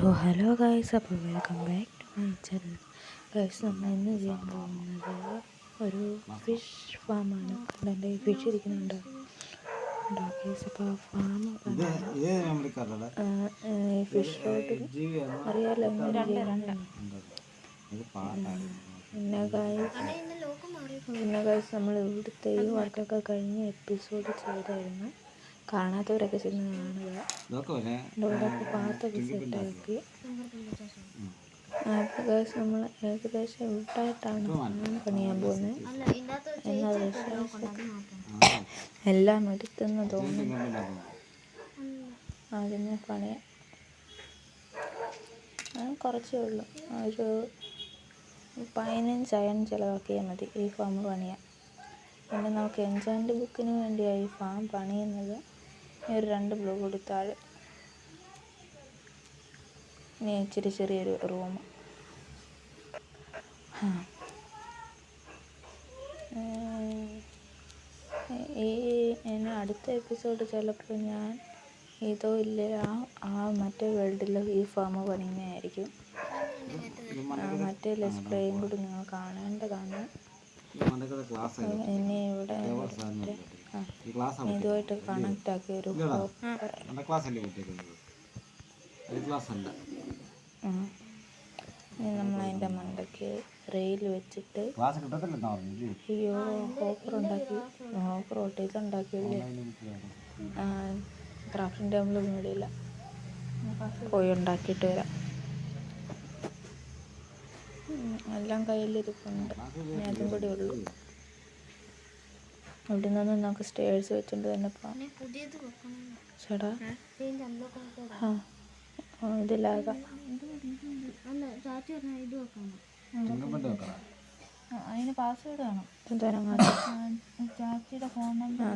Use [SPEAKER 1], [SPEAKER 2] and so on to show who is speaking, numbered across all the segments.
[SPEAKER 1] So hello guys അപ്പോൾ welcome back to my channel. Guys നമ്മൾ ഇന്ന് ചെയ്യാൻ പോകുന്നത് ഒരു ഫിഷ് ഫാമാണ്. കണ്ടെ ഫിഷ് ഇരിക്കുന്നുണ്ട്. ഗൈസ് അപ്പോൾ ആ ഫാം ഈ ഫിഷ് അറിയാലോ പിന്നെ ഗൈസ് പിന്നെ ഗൈസ് നമ്മൾ ഇവിടുത്തെ ഈ വർക്കൊക്കെ കഴിഞ്ഞ് എപ്പിസോഡ് ചെയ്തായിരുന്നു. കാണാത്തവരൊക്കെ ചെന്ന് കാണുക. പാത്തൊക്കെ സെറ്റാക്കി ഏകദേശം ഗൈസ് നമ്മൾ ഏകദേശം ഇവിടായിട്ടാണ് ഫാം പണിയാൻ പോകുന്നത്. എന്നാൽ എല്ലാം എടുത്തെന്ന് തോന്നുന്നു. അതിന് പണിയാം കുറച്ചേ ഉള്ളൂ. ഒരു പതിനഞ്ച് അയൺ ചിലവാക്കിയാൽ മതി ഈ ഫാം പണിയാൻ. പിന്നെ നമുക്ക് എൻജോയ്മെന്റ് ബുക്കിന് വേണ്ടിയാണ് ഈ ഫാം പണിയുന്നത്. ഒരു രണ്ട് ബ്ലൂ കൊടുത്താൽ ഇനി ഇച്ചിരി ചെറിയൊരു റൂം ഈ ഇനി അടുത്ത എപ്പിസോഡ് ചിലപ്പോൾ ഞാൻ ഇതോ ഇല്ല ആ ആ മറ്റേ വേൾഡിൽ ഈ ഫാം പണിയുന്നതായിരിക്കും. മറ്റേ ലെസ് പ്ലേയും കൂടി നിങ്ങൾ കാണേണ്ടതാണ്. ഇനി ഇവിടെ ഇതുമായിട്ട് കണക്ട് ആക്കി ഒരു. ഇനി നമ്മൾ അതിന്റെ മണ്ടയ്ക്ക് റെയിൽ വെച്ചിട്ട് അയ്യോ ഹോപ്പർ ഉണ്ടാക്കി. ഹോപ്പർ ഒട്ടേത് ഉണ്ടാക്കിയില്ലേ? ക്രാഫ്റ്റിംഗ് ടേബിൾ മേടിയില്ല പോയി ഉണ്ടാക്കിയിട്ട് വരാം. എല്ലാം കയ്യിലിരിപ്പുണ്ട്. ഇനി അതും കൂടി ഉള്ളൂ. ഇവിടെ നിന്ന് നമുക്ക് സ്റ്റേഴ്സ് വെച്ചിട്ട് തന്നെ
[SPEAKER 2] അമ്പലൊക്കെ വെക്കണം.
[SPEAKER 1] ആ ഇതിലാകാം. അതിന് പാസ്വേഡ് വേണം. എന്തോരം
[SPEAKER 2] ചാച്ചിയുടെ ഫോൺ നമ്പർ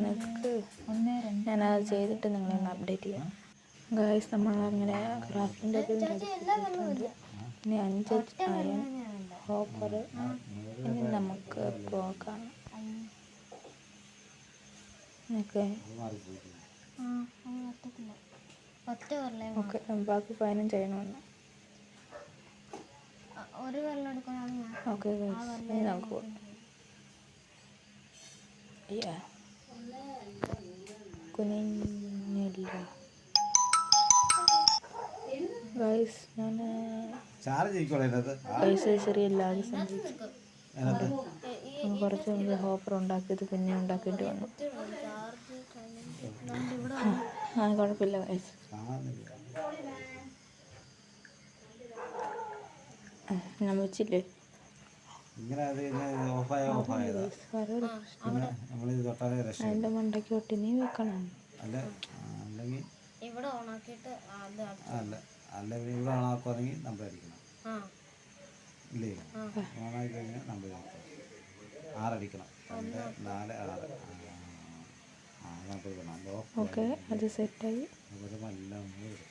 [SPEAKER 2] ഒന്ന് രണ്ട്
[SPEAKER 1] ഞാനത് ചെയ്തിട്ട് നിങ്ങളൊന്ന് അപ്ഡേറ്റ് ചെയ്യാം. ഗായ്സ് നമ്മൾ അങ്ങനെ ക്രാഫ്റ്റിന്റെ ഇനി അഞ്ച് അയൺ ഹോപ്പർ ഇനി നമുക്ക് പോകാം. ഓക്കെ. ബാക്കി പതിനഞ്ച്
[SPEAKER 2] ചെയ്യണമെന്ന്
[SPEAKER 1] ഓക്കെ ഇനി നമുക്ക് പോകാം. കുനിഞ്ഞില്ല. ഗൈസ് ഞാൻ
[SPEAKER 3] ചാർജ്
[SPEAKER 1] കുറച്ച് മുമ്പ് ഹോപ്പർ ഉണ്ടാക്കിയത് പിന്നെ ഉണ്ടാക്കിയിട്ട് വന്നു.
[SPEAKER 2] ചാർജ് കഴിഞ്ഞിട്ട് ഇവിടെ
[SPEAKER 1] ആ കുഴപ്പമില്ല ഞാൻ വെച്ചില്ലേ അതിന്റെ മണ്ടയ്ക്ക് ഒട്ടി നീ വെക്കണം.
[SPEAKER 3] അല്ല അല്ലെങ്കിൽ
[SPEAKER 2] ഇവിടെ ഓണാക്കിയിട്ട്
[SPEAKER 3] അല്ല അല്ല ഇവിടെ ഓണാക്കുവാണെങ്കിൽ നമ്മൾ അടിക്കണം ഇല്ലേ? ഓണായി കഴിഞ്ഞാൽ നമ്മൾ ആറടിക്കണം. രണ്ട് നാല് ആറ്. നമുക്ക് അത് ഓഫ്
[SPEAKER 1] ഓക്കെ അത് സെറ്റായി.
[SPEAKER 3] എല്ലാം നമ്മൾ എടുക്കണം.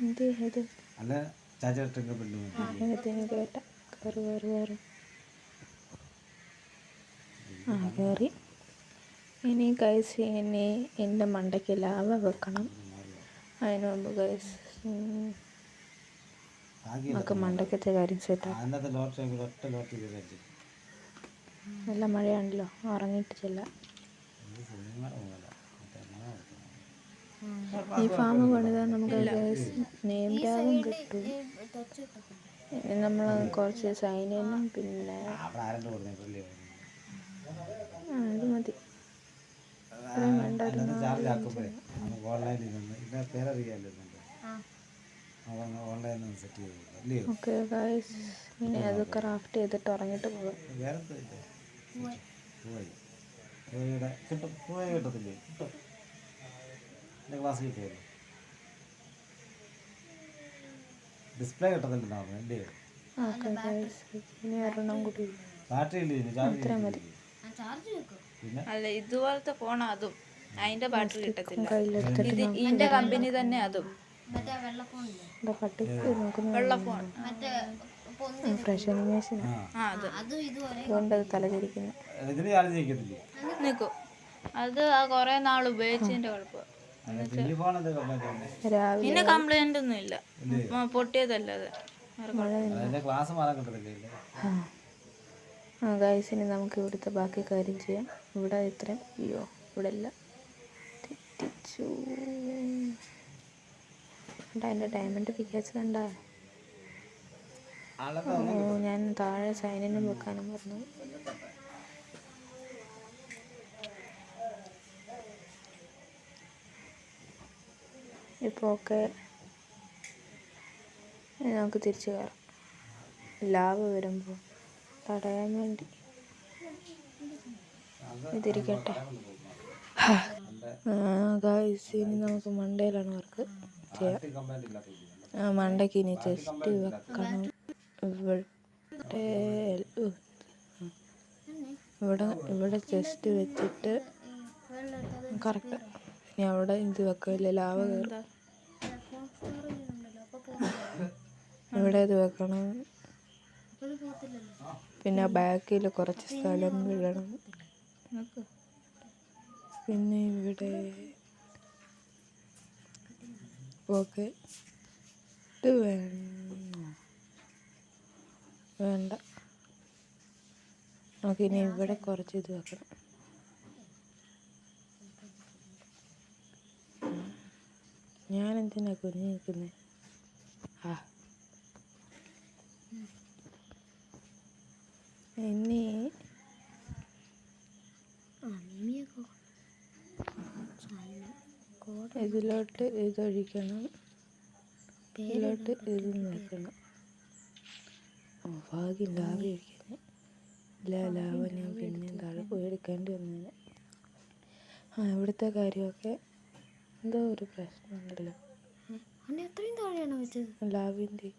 [SPEAKER 1] എന്ത് ഇത്
[SPEAKER 3] അല്ല ചാച്ചട്ടൊക്കെ പിന്നെ
[SPEAKER 1] ഇതിന് കേട്ട. കയറി കയറി കയറി ആ കയറി ഇനി കൈസ് ഇനി എന്റെ മണ്ടയ്ക്ക് ലാവ വെക്കണം. അതിന് മുമ്പ്
[SPEAKER 3] ആകെ
[SPEAKER 1] നമുക്ക് മണ്ടക്കത്തെ കാര്യം സെറ്റാക്കാം
[SPEAKER 3] അന്നത്തെ ലോട്ടറി ഒറ്റ ലോട്ടറി
[SPEAKER 1] നല്ല മഴയാണല്ലോ ഉറങ്ങിയിട്ട് ചെല്ലാം. ഈ ഫാം പണിതാൽ നമുക്ക് നെയിം ടാഗും കിട്ടും. നമ്മൾ കുറച്ച് സൈനും പിന്നെ ഇത് മതി.
[SPEAKER 3] അതിനകത്ത്
[SPEAKER 1] ഓക്കെ ഇനി അത് ക്രാഫ്റ്റ് ചെയ്തിട്ട് ഉറങ്ങിയിട്ട് പോകാം.
[SPEAKER 3] കിട്ടത്തില്ലേ? ഡിസ്പ്ലേ
[SPEAKER 1] ഗൈസ് ഇനി ഒരെണ്ണം കൂടി മതി.
[SPEAKER 4] അല്ല ഇതുപോലത്തെ ഫോൺ അതും. അതിന്റെ ബാറ്ററി കിട്ടത്തില്ല ഇതിന്റെ കമ്പനി തന്നെ അതും. അത് ആ കുറെ നാൾ ഉപയോഗിച്ചതിന്റെ കുഴപ്പം. പിന്നെ കംപ്ലൈന്റ് ഒന്നും ഇല്ല? ആ
[SPEAKER 1] ഇനി നമുക്ക് ഇവിടുത്തെ ബാക്കി കാര്യം ചെയ്യാം. ഇവിടെ ഇത്രയും. അയ്യോ ഇവിടെ എല്ലാം തെറ്റിച്ചു. കണ്ടാ എന്റെ ഡയമണ്ട് പിക്കാച്ച് കണ്ട. ഞാൻ താഴെ സൈനിനും വെക്കാനും പറഞ്ഞു. ഇപ്പോൾ ഒക്കെ നമുക്ക് തിരിച്ചു കയറാം ലാവ് വരുമ്പോൾ തടയാൻ വേണ്ടി. ഇതിരിക്കട്ടെ. ഗായ്സ് ഇനി നമുക്ക് മണ്ടയിലാണ് ചെയ്യാം ഇനി ജസ്റ്റ് വെക്കണം. ഇവിടെ. ഇവിടെ ഇവിടെ ജസ്റ്റ് വെച്ചിട്ട് കറക്റ്റ് ഇനി അവിടെ ഇത് വെക്കില്ല ലാവ കയറും ഇവിടെ ഇത് വെക്കണം. പിന്നെ ബാക്കിൽ കുറച്ച് സ്ഥലം വിടണം. പിന്നെ ഇവിടെ ഓക്കെ ഇത് വേണ്ട. നമുക്ക് ഇനി ഇവിടെ കുറച്ച് ഇത് വെക്കണം. ഞാൻ എന്തിനാ കുഞ്ഞു നിൽക്കുന്നത് ആ. ഇനി ഇതിലോട്ട് ഇതൊഴിക്കണം ഇതിലോട്ട് ഇത് നിൽക്കണം ഓ ഭാഗ്യം ലാവ ഒഴിക്കുന്നത് ഇല്ല ലാവ ഞാൻ പിന്നെ താഴെ പോയി എടുക്കേണ്ടി വന്നേനെ. ആ ഇവിടുത്തെ കാര്യമൊക്കെ എന്തോ ഒരു പ്രശ്നമുണ്ടല്ലോ
[SPEAKER 2] ഞാൻ എത്രയും താഴെയാണോ വെച്ചത്?
[SPEAKER 4] ലാവിന്റെ.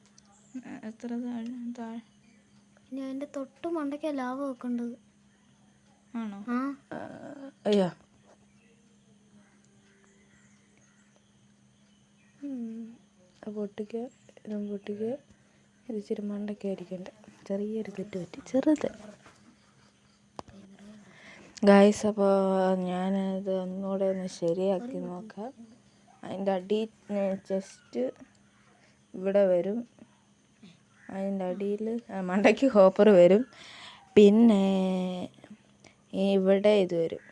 [SPEAKER 4] എത്ര താഴെ? താഴെ.
[SPEAKER 2] ഇനി അതിന്റെ തൊട്ട് മണ്ടക്കാ ലാഭ വെക്കേണ്ടത്.
[SPEAKER 4] ആണോ?
[SPEAKER 2] ആ
[SPEAKER 1] അയ്യോ. പൊട്ടിക്കുക ഇതും പൊട്ടിക്കുക ഇത് ഇച്ചിരി മണ്ടക്ക ആയിരിക്കണ്ട. ചെറിയൊരു കെട്ട് പറ്റി ചെറുത് ഗായ്സ് അപ്പോൾ ഞാനത് ഒന്നുകൂടെ ഒന്ന് ശരിയാക്കി നോക്കാം. അതിന്റെ അടി ജസ്റ്റ് ഇവിടെ വരും. അതിന്റെ അടിയിൽ മണ്ടയ്ക്ക് ഹോപ്പർ വരും. പിന്നെ ഇവിടെ ഇത് വരും.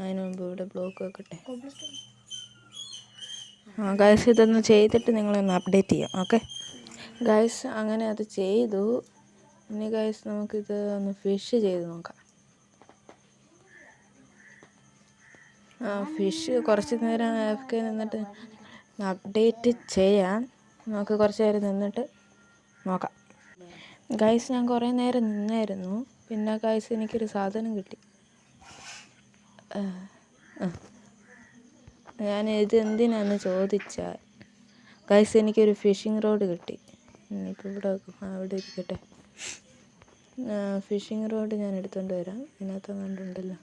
[SPEAKER 1] അതിന് മുമ്പ് ഇവിടെ ബ്ലോക്ക് വെക്കട്ടെ? ഗൈസ് ഇതൊന്ന് ചെയ്തിട്ട് നിങ്ങളൊന്ന് അപ്ഡേറ്റ് ചെയ്യാം ഓക്കെ ഗൈസ് അങ്ങനെ അത് ചെയ്തു. ഇനി ഗൈസ് നമുക്കിത് ഒന്ന് ഫിഷ് ചെയ്ത് നോക്കാം. ആ ഫിഷ് കുറച്ച് നേരം ഒക്കെ നിന്നിട്ട് അപ്ഡേറ്റ് ചെയ്യാം. നമുക്ക് കുറച്ച് നേരം നിന്നിട്ട് നോക്കാം. ഗൈസ് ഞാൻ കുറേ നേരം നിന്നായിരുന്നു. പിന്നെ ഗൈസ് എനിക്കൊരു സാധനം കിട്ടി. ആ. ഞാൻ ഇത് എന്തിനാന്ന് ചോദിച്ചാൽ ഗൈസ് എനിക്കൊരു ഫിഷിംഗ് റോഡ് കിട്ടി. ഇനിയിപ്പോൾ ഇവിടെ അവിടെ ഇരിക്കട്ടെ. ഫിഷിംഗ് റോഡ് ഞാൻ എടുത്തുകൊണ്ട് വരാം. ഇതിനകത്ത് കണ്ടുണ്ടല്ലോ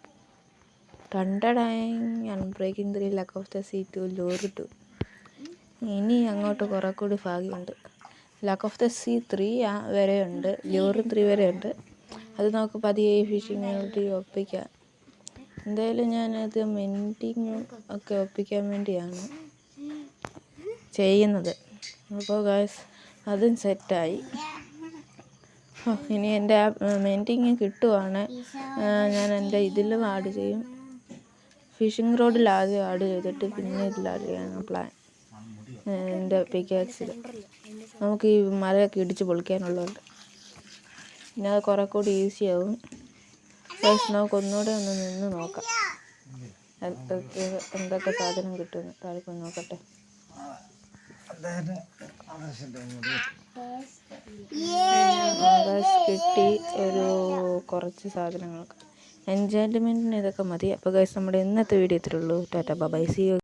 [SPEAKER 1] ടണ്ടടാങ് unbreaking three luck of the sea two ഇനി അങ്ങോട്ട് കുറെ കൂടി ഭാഗ്യമുണ്ട്. Luck of the sea three വരെയുണ്ട്. ലോറും ത്രീ വരെയുണ്ട്. അത് നമുക്ക് പതിയെ ഫിഷിംഗ് ഒപ്പിക്കാം. എന്തായാലും ഞാനത് മെന്റിങ് ഒക്കെ ഒപ്പിക്കാൻ വേണ്ടിയാണ് ചെയ്യുന്നത്. അപ്പോൾ ഗായ്സ് അതും സെറ്റായി ഇനി എന്റെ ആ മെന്റിങ് കിട്ടുവാണ്. ഞാൻ എന്റെ ഇതിലും ആഡ് ചെയ്യും. ഫിഷിംഗ് റോഡിൽ ആദ്യം ആഡ് ചെയ്തിട്ട് പിന്നെ ഇതിൽ ആഡ് ചെയ്യാനാണ് പ്ലാൻ എന്റെ പിക്കാക്സിൽ നമുക്ക് ഈ മരമൊക്കെ ഇടിച്ച് പൊളിക്കാനുള്ളതുണ്ട് പിന്നെ അത് കുറേ കൂടി ഈസി ആവും. ഗൈസ് നമുക്ക് ഒന്നുകൂടെ ഒന്ന് നിന്ന് നോക്കാം. എന്തൊക്കെ സാധനം കിട്ടുമെന്ന് താഴെ പോയി നോക്കട്ടെ. കിട്ടി ഒരു കുറച്ച് സാധനങ്ങളൊക്കെ. എൻജോയ്മെന്റിന് ഇതൊക്കെ മതി. അപ്പോൾ ഗൈസ് നമ്മുടെ ഇന്നത്തെ വീഡിയോ ഇത്രയുള്ളൂ ടാറ്റ ബൈ സി